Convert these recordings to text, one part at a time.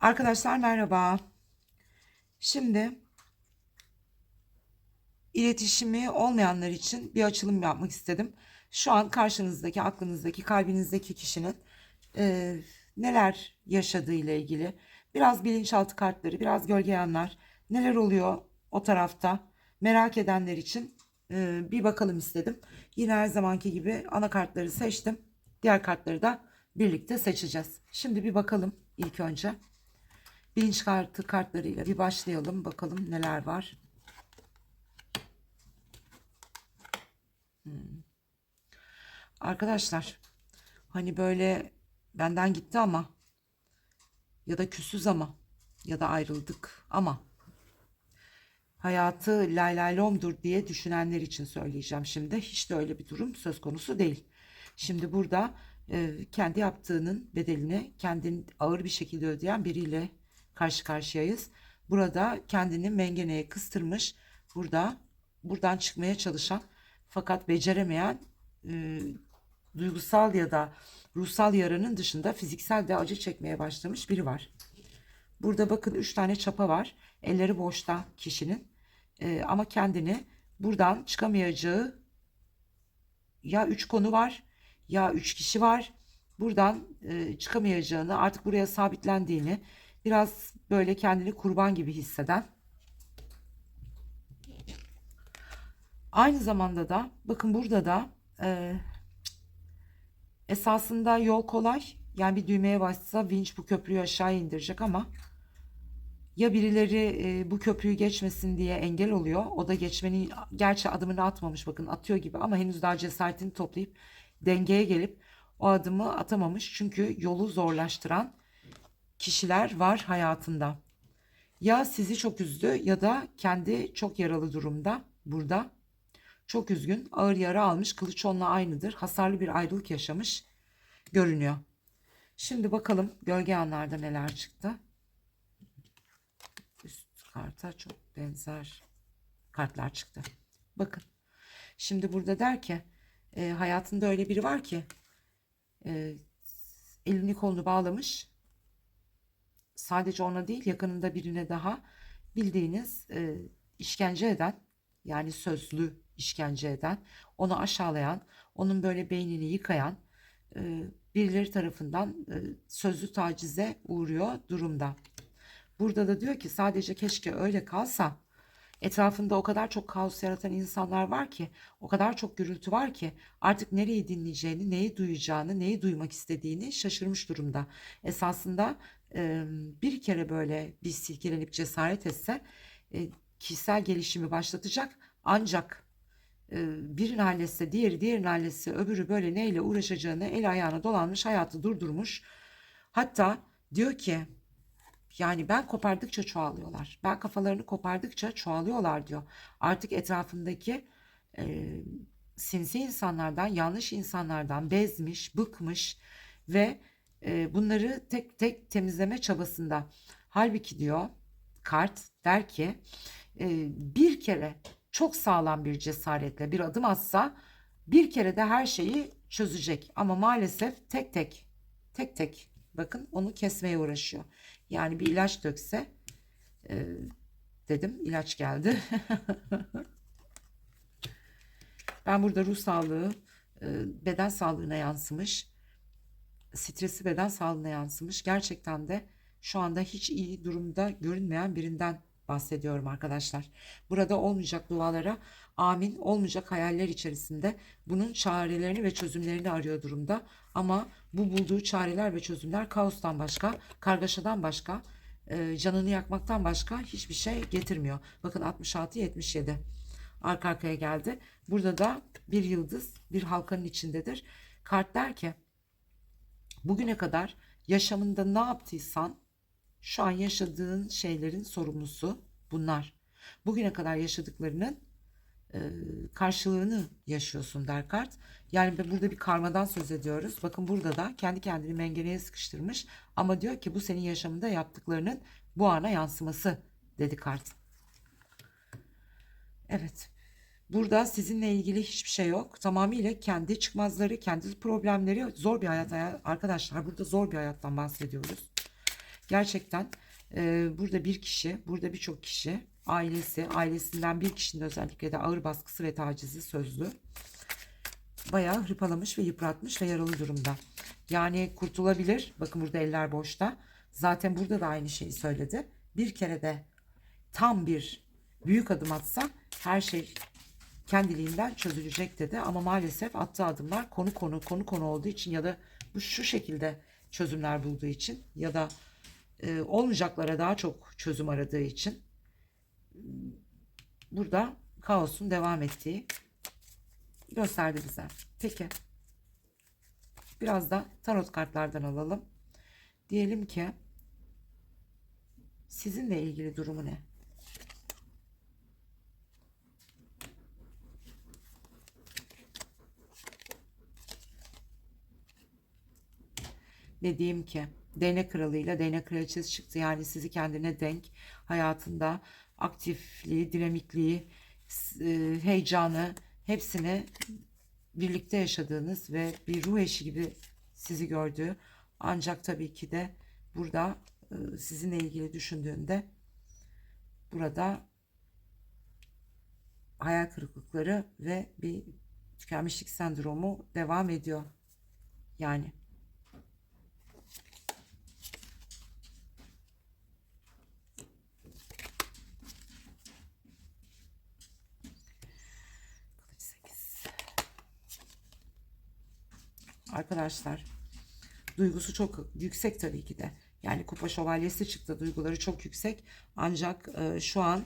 Arkadaşlar merhaba. Şimdi iletişimi olmayanlar için bir açılım yapmak istedim. Şu an karşınızdaki, aklınızdaki, kalbinizdeki kişinin e, neler yaşadığı ile ilgili biraz bilinçaltı kartları, biraz gölge yanlar, neler oluyor o tarafta merak edenler için e, bir bakalım istedim. Yine her zamanki gibi ana kartları seçtim. Diğer kartları da birlikte seçeceğiz. Şimdi bir bakalım ilk önce. Bilinç kartı kartlarıyla bir başlayalım. Bakalım neler var. Hmm. Arkadaşlar hani böyle benden gitti ama ya da küsüz ama ya da ayrıldık ama hayatı lay lay lomdur diye düşünenler için söyleyeceğim şimdi. Hiç de öyle bir durum söz konusu değil. Şimdi burada e, kendi yaptığının bedelini kendini ağır bir şekilde ödeyen biriyle karşı karşıyayız. Burada kendini mengeneye kıstırmış, burada buradan çıkmaya çalışan fakat beceremeyen e, duygusal ya da ruhsal yaranın dışında fiziksel de acı çekmeye başlamış biri var. Burada bakın üç tane çapa var. Elleri boşta kişinin. E, ama kendini buradan çıkamayacağı ya üç konu var ya üç kişi var. Buradan e, çıkamayacağını artık buraya sabitlendiğini biraz böyle kendini kurban gibi hisseden aynı zamanda da bakın burada da e, esasında yol kolay yani bir düğmeye bassa vinç bu köprüyü aşağı indirecek ama ya birileri e, bu köprüyü geçmesin diye engel oluyor. O da geçmenin gerçi adımını atmamış bakın atıyor gibi ama henüz daha cesaretini toplayıp dengeye gelip o adımı atamamış. Çünkü yolu zorlaştıran kişiler var hayatında. Ya sizi çok üzdü ya da kendi çok yaralı durumda burada. Çok üzgün, ağır yara almış, kılıç onunla aynıdır. Hasarlı bir ayrılık yaşamış görünüyor. Şimdi bakalım gölge anlarda neler çıktı. Üst karta çok benzer kartlar çıktı. Bakın. Şimdi burada der ki e, hayatında öyle biri var ki e, elini kolunu bağlamış sadece ona değil yakınında birine daha bildiğiniz e, işkence eden yani sözlü işkence eden onu aşağılayan onun böyle beynini yıkayan e, birileri tarafından e, sözlü tacize uğruyor durumda. Burada da diyor ki sadece keşke öyle kalsa Etrafında o kadar çok kaos yaratan insanlar var ki, o kadar çok gürültü var ki artık nereyi dinleyeceğini, neyi duyacağını, neyi duymak istediğini şaşırmış durumda. Esasında bir kere böyle bir silkelenip cesaret etse e, kişisel gelişimi başlatacak ancak e, birinin halletse diğeri diğerinin halletse öbürü böyle neyle uğraşacağını el ayağına dolanmış hayatı durdurmuş. Hatta diyor ki yani ben kopardıkça çoğalıyorlar. Ben kafalarını kopardıkça çoğalıyorlar diyor. Artık etrafındaki e, sinsi insanlardan, yanlış insanlardan bezmiş, bıkmış ve e, bunları tek tek temizleme çabasında. Halbuki diyor kart der ki e, bir kere çok sağlam bir cesaretle bir adım atsa bir kere de her şeyi çözecek. Ama maalesef tek tek tek tek bakın onu kesmeye uğraşıyor. Yani bir ilaç dökse e, dedim ilaç geldi. ben burada ruh sağlığı e, beden sağlığına yansımış. Stresi beden sağlığına yansımış. Gerçekten de şu anda hiç iyi durumda görünmeyen birinden bahsediyorum arkadaşlar. Burada olmayacak dualara amin olmayacak hayaller içerisinde bunun çarelerini ve çözümlerini arıyor durumda. Ama bu bulduğu çareler ve çözümler kaostan başka, kargaşadan başka, e, canını yakmaktan başka hiçbir şey getirmiyor. Bakın 66-77 arka arkaya geldi. Burada da bir yıldız bir halkanın içindedir. Kart der ki bugüne kadar yaşamında ne yaptıysan şu an yaşadığın şeylerin sorumlusu bunlar. Bugüne kadar yaşadıklarının e, karşılığını yaşıyorsun der kart. Yani burada bir karmadan söz ediyoruz. Bakın burada da kendi kendini mengeneye sıkıştırmış. Ama diyor ki bu senin yaşamında yaptıklarının bu ana yansıması dedi kart. Evet. Burada sizinle ilgili hiçbir şey yok. Tamamıyla kendi çıkmazları, kendi problemleri zor bir hayat arkadaşlar. Burada zor bir hayattan bahsediyoruz. gerçekten e, burada bir kişi, burada birçok kişi, ailesi, ailesinden bir kişinin özellikle de ağır baskısı ve tacizi sözlü bayağı hırpalamış ve yıpratmış ve yaralı durumda. Yani kurtulabilir. Bakın burada eller boşta. Zaten burada da aynı şeyi söyledi. Bir kere de tam bir büyük adım atsa her şey kendiliğinden çözülecek dedi. Ama maalesef attığı adımlar konu konu konu konu olduğu için ya da bu şu şekilde çözümler bulduğu için ya da e, olmayacaklara daha çok çözüm aradığı için burada kaosun devam ettiği gösterdi bize. Peki. Biraz da tarot kartlardan alalım. Diyelim ki sizinle ilgili durumu ne? Ne diyeyim ki? Değnek kralıyla değnek kraliçesi çıktı. Yani sizi kendine denk hayatında aktifliği, dinamikliği, e, heyecanı hepsini birlikte yaşadığınız ve bir ruh eşi gibi sizi gördüğü ancak tabii ki de burada e, sizinle ilgili düşündüğünde burada hayal kırıklıkları ve bir tükenmişlik sendromu devam ediyor. Yani Arkadaşlar duygusu çok yüksek tabii ki de. Yani kupa şövalyesi çıktı. Duyguları çok yüksek. Ancak e, şu an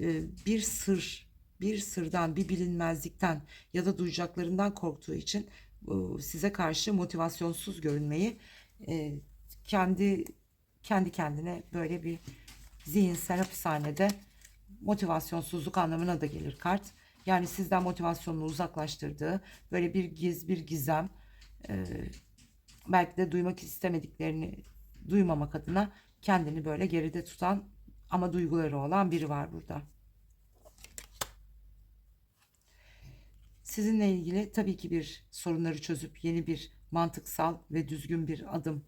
e, bir sır, bir sırdan, bir bilinmezlikten ya da duyacaklarından korktuğu için e, size karşı motivasyonsuz görünmeyi e, kendi kendi kendine böyle bir zihinsel hapishanede motivasyonsuzluk anlamına da gelir kart. Yani sizden motivasyonunu uzaklaştırdığı böyle bir giz bir gizem e, belki de duymak istemediklerini duymamak adına kendini böyle geride tutan ama duyguları olan biri var burada. Sizinle ilgili tabii ki bir sorunları çözüp yeni bir mantıksal ve düzgün bir adım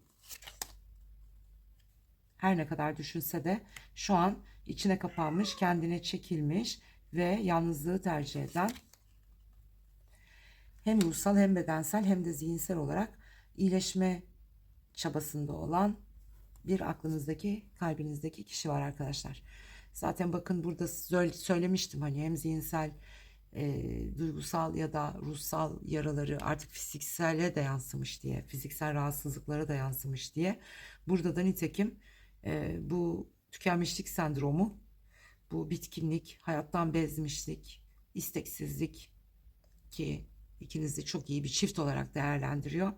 her ne kadar düşünse de şu an içine kapanmış, kendine çekilmiş ve yalnızlığı tercih eden hem ruhsal hem bedensel hem de zihinsel olarak iyileşme çabasında olan bir aklınızdaki, kalbinizdeki kişi var arkadaşlar. Zaten bakın burada söyle- söylemiştim hani hem zihinsel, e, duygusal ya da ruhsal yaraları artık fiziksele de yansımış diye, fiziksel rahatsızlıklara da yansımış diye. Burada da nitekim e, bu tükenmişlik sendromu, bu bitkinlik, hayattan bezmişlik, isteksizlik ki ikiniz de çok iyi bir çift olarak değerlendiriyor.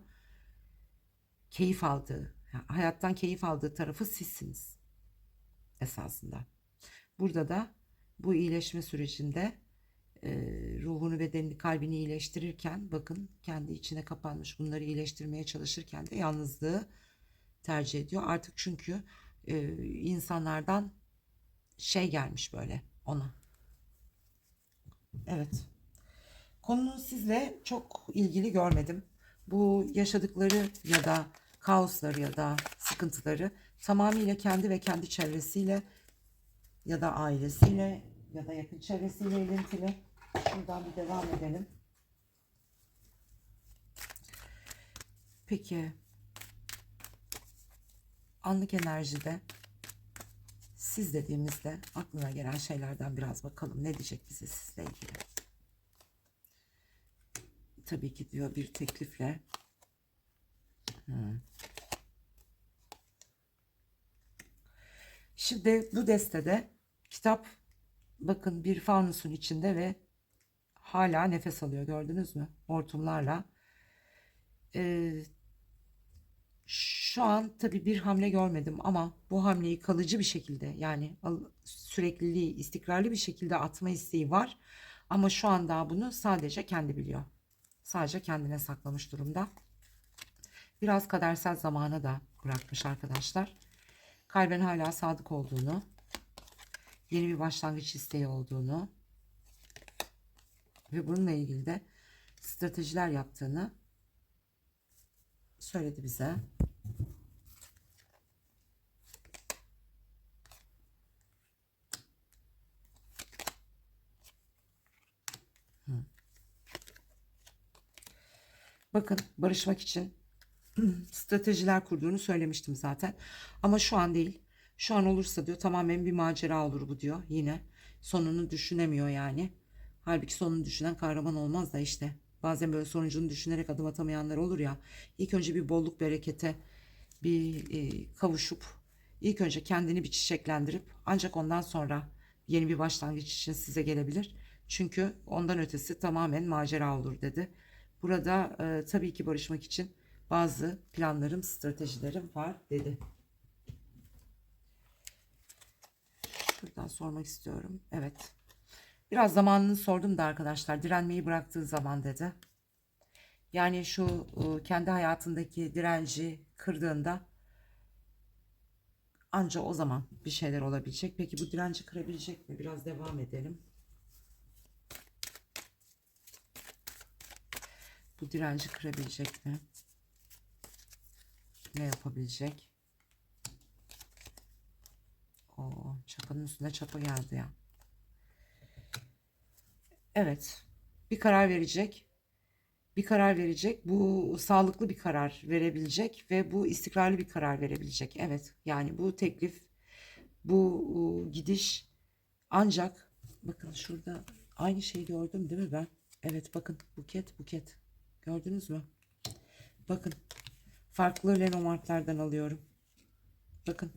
Keyif aldığı, hayattan keyif aldığı tarafı sizsiniz esasında. Burada da bu iyileşme sürecinde e, ruhunu, bedenini, kalbini iyileştirirken bakın kendi içine kapanmış bunları iyileştirmeye çalışırken de yalnızlığı tercih ediyor. Artık çünkü e, insanlardan şey gelmiş böyle ona. Evet. Konunun sizle çok ilgili görmedim. Bu yaşadıkları ya da kaosları ya da sıkıntıları tamamıyla kendi ve kendi çevresiyle ya da ailesiyle ya da yakın çevresiyle ilintili. Şuradan bir devam edelim. Peki anlık enerjide siz dediğimizde aklına gelen şeylerden biraz bakalım ne diyecek bize sizle ilgili. Tabii ki diyor bir teklifle. Hmm. Şimdi bu destede kitap bakın bir fanusun içinde ve hala nefes alıyor gördünüz mü? Hortumlarla. Ee, şu an tabii bir hamle görmedim ama bu hamleyi kalıcı bir şekilde yani sürekliliği, istikrarlı bir şekilde atma isteği var. Ama şu an daha bunu sadece kendi biliyor. Sadece kendine saklamış durumda. Biraz kadersel zamana da bırakmış arkadaşlar. Kalben hala sadık olduğunu, yeni bir başlangıç isteği olduğunu ve bununla ilgili de stratejiler yaptığını söyledi bize. Bakın barışmak için stratejiler kurduğunu söylemiştim zaten. Ama şu an değil. Şu an olursa diyor tamamen bir macera olur bu diyor yine. Sonunu düşünemiyor yani. Halbuki sonunu düşünen kahraman olmaz da işte. Bazen böyle sonucunu düşünerek adım atamayanlar olur ya. İlk önce bir bolluk berekete bir e, kavuşup ilk önce kendini bir çiçeklendirip ancak ondan sonra yeni bir başlangıç için size gelebilir. Çünkü ondan ötesi tamamen macera olur dedi. Burada e, tabii ki barışmak için bazı planlarım, stratejilerim var dedi. Şuradan sormak istiyorum. Evet. Biraz zamanını sordum da arkadaşlar. Direnmeyi bıraktığı zaman dedi. Yani şu e, kendi hayatındaki direnci kırdığında anca o zaman bir şeyler olabilecek. Peki bu direnci kırabilecek mi? Biraz devam edelim. Bu direnci kırabilecek mi? Ne yapabilecek? O çapanın üstüne çapa geldi ya. Evet. Bir karar verecek. Bir karar verecek. Bu sağlıklı bir karar verebilecek ve bu istikrarlı bir karar verebilecek. Evet. Yani bu teklif, bu gidiş ancak bakın şurada aynı şeyi gördüm değil mi ben? Evet bakın buket buket. Gördünüz mü? Bakın farklı lenomarklardan alıyorum. Bakın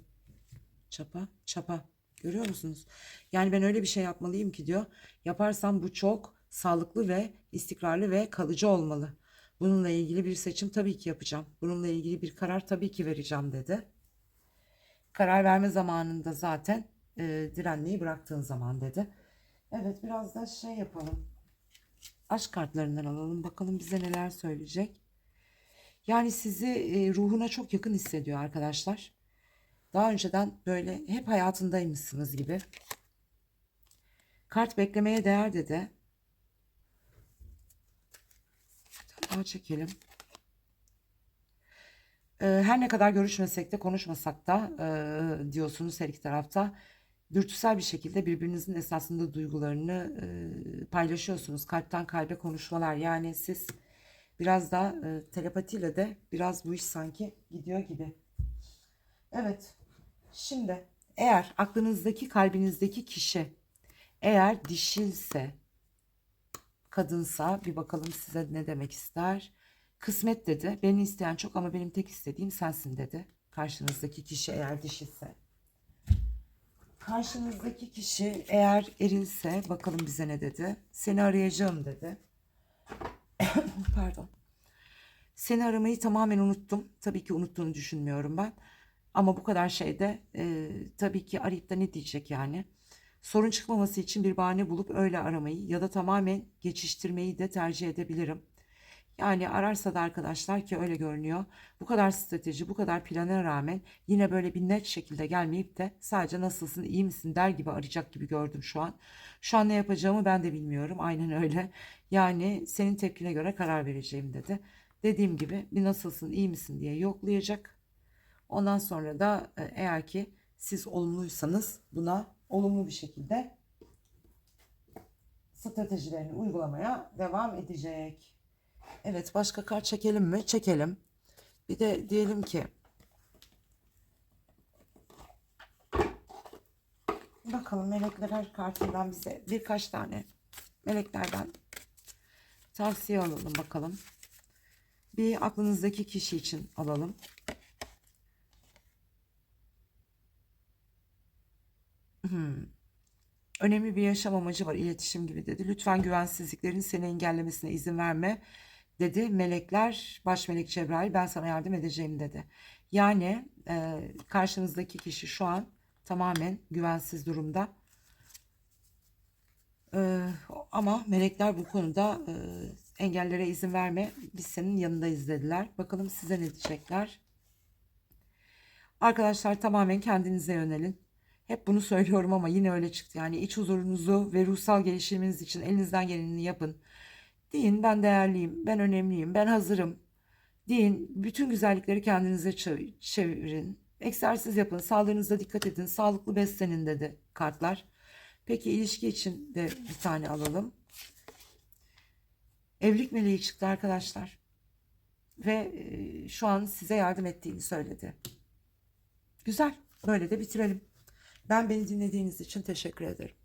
çapa çapa görüyor musunuz? Yani ben öyle bir şey yapmalıyım ki diyor. Yaparsam bu çok sağlıklı ve istikrarlı ve kalıcı olmalı. Bununla ilgili bir seçim tabii ki yapacağım. Bununla ilgili bir karar tabii ki vereceğim dedi. Karar verme zamanında zaten e, direnmeyi bıraktığın zaman dedi. Evet biraz da şey yapalım. Aşk kartlarından alalım. Bakalım bize neler söyleyecek. Yani sizi e, ruhuna çok yakın hissediyor arkadaşlar. Daha önceden böyle hep hayatındaymışsınız gibi. Kart beklemeye değer dedi. Daha çekelim. Ee, her ne kadar görüşmesek de konuşmasak da e, diyorsunuz her iki tarafta. Dürtüsel bir şekilde birbirinizin esasında duygularını e, paylaşıyorsunuz. Kalpten kalbe konuşmalar. Yani siz biraz da e, telepatiyle de biraz bu iş sanki gidiyor gibi. Evet. Şimdi eğer aklınızdaki kalbinizdeki kişi eğer dişilse kadınsa bir bakalım size ne demek ister. Kısmet dedi. Beni isteyen çok ama benim tek istediğim sensin dedi. Karşınızdaki kişi eğer dişilse. Karşınızdaki kişi eğer erilse bakalım bize ne dedi. Seni arayacağım dedi. Pardon. Seni aramayı tamamen unuttum. Tabii ki unuttuğunu düşünmüyorum ben. Ama bu kadar şeyde e, tabii ki arayıp da ne diyecek yani. Sorun çıkmaması için bir bahane bulup öyle aramayı ya da tamamen geçiştirmeyi de tercih edebilirim. Yani ararsa da arkadaşlar ki öyle görünüyor. Bu kadar strateji, bu kadar plana rağmen yine böyle bir net şekilde gelmeyip de sadece nasılsın, iyi misin der gibi arayacak gibi gördüm şu an. Şu an ne yapacağımı ben de bilmiyorum. Aynen öyle. Yani senin tepkine göre karar vereceğim dedi. Dediğim gibi bir nasılsın, iyi misin diye yoklayacak. Ondan sonra da e, eğer ki siz olumluysanız buna olumlu bir şekilde stratejilerini uygulamaya devam edecek. Evet başka kart çekelim mi? Çekelim. Bir de diyelim ki bakalım melekler kartından bize birkaç tane meleklerden tavsiye alalım bakalım. Bir aklınızdaki kişi için alalım. Hmm. Önemli bir yaşam amacı var, iletişim gibi dedi. Lütfen güvensizliklerin seni engellemesine izin verme dedi. Melekler, baş melek Cebrail ben sana yardım edeceğim dedi. Yani e, karşınızdaki kişi şu an tamamen güvensiz durumda. E, ama melekler bu konuda e, engellere izin verme. Biz senin yanındayız dediler. Bakalım size ne diyecekler. Arkadaşlar tamamen kendinize yönelin. Hep bunu söylüyorum ama yine öyle çıktı. Yani iç huzurunuzu ve ruhsal gelişiminiz için elinizden geleni yapın. Deyin ben değerliyim, ben önemliyim, ben hazırım. Deyin bütün güzellikleri kendinize çevirin. Egzersiz yapın, sağlığınıza dikkat edin, sağlıklı beslenin dedi kartlar. Peki ilişki için de bir tane alalım. Evlilik meleği çıktı arkadaşlar. ve e, şu an size yardım ettiğini söyledi. Güzel. Böyle de bitirelim. Ben beni dinlediğiniz için teşekkür ederim.